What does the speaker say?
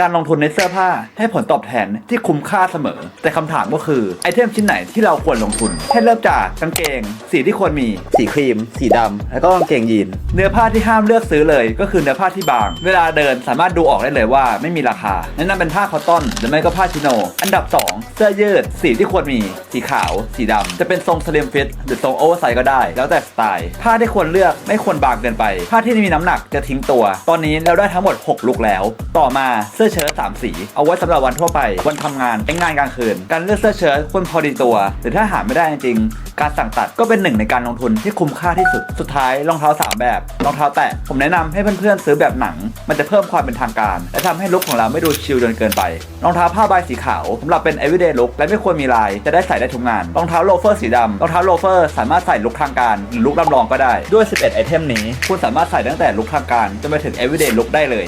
การลงทุนในเสื้อผ้าให้ผลตอบแทนที่คุ้มค่าเสมอ แต่คำถามก็คือไอเทมชิ้นไหนที่เราควรลงทุน ให้เริ่มจากกางเกง สีที่ควรมีสีครีม สีดำแล้วก็กางเกงยีน เนื้อผ้าที่ห้ามเลือกซื้อเลยก็คือเนื้อผ้าที่บาง เวลาเดินสามารถดูออกได้เลยว่าไม่มีราคาแนะนำเป็นผ้าคอตตอน หรือไม่ก็ผ้าชิโน อันดับ 2 เสื้อยืด สีที่ควรมี สีขาว สีดำจะเป็นทรงสลิมฟิตหรือทรงโอเวอร์ไซส์ก็ได้ แล้วแต่สไตล์ผ้าที่ควรเลือกไม่ควรบางเกินไป ผ้าที่มีน้ำหนักจะทิ้งตัว ตอนนี้เราได้ทั้งหมด 6 ลุกแล้ว ต่อมาเสื้อเชิ้ต3สี เอาไว้สำหรับวันทั่วไป วันทำงานใช้งานกลางคืน การเลือกเสื้อเชิ้ตควรพอดีตัว หรือถ้าหาไม่ได้จริงการสั่งตัดก็เป็นหนึ่งในการลงทุนที่คุ้มค่าที่สุด สุดท้ายรองเท้าสามแบบ รองเท้าแตะ ผมแนะนำให้เพื่อนๆซื้อแบบหนัง มันจะเพิ่มความเป็นทางการ และทำให้ลุคของเราไม่ดูชิลจนเกินไป รองเท้าผ้าใบสีขาวสำหรับเป็น everyday look และไม่ควรมีลาย จะได้ใส่ได้ทุกงาน รองเท้าโลเฟอร์สีดำรองเท้าโลเฟอร์สามารถใส่ลุคทางการหรือลุคลำลองก็ได้ ด้วย 11 ไอเทมนี้ คุณสามารถใส่ตั้งแต่ลุคทางการจนไปถึง everyday look ได้เลย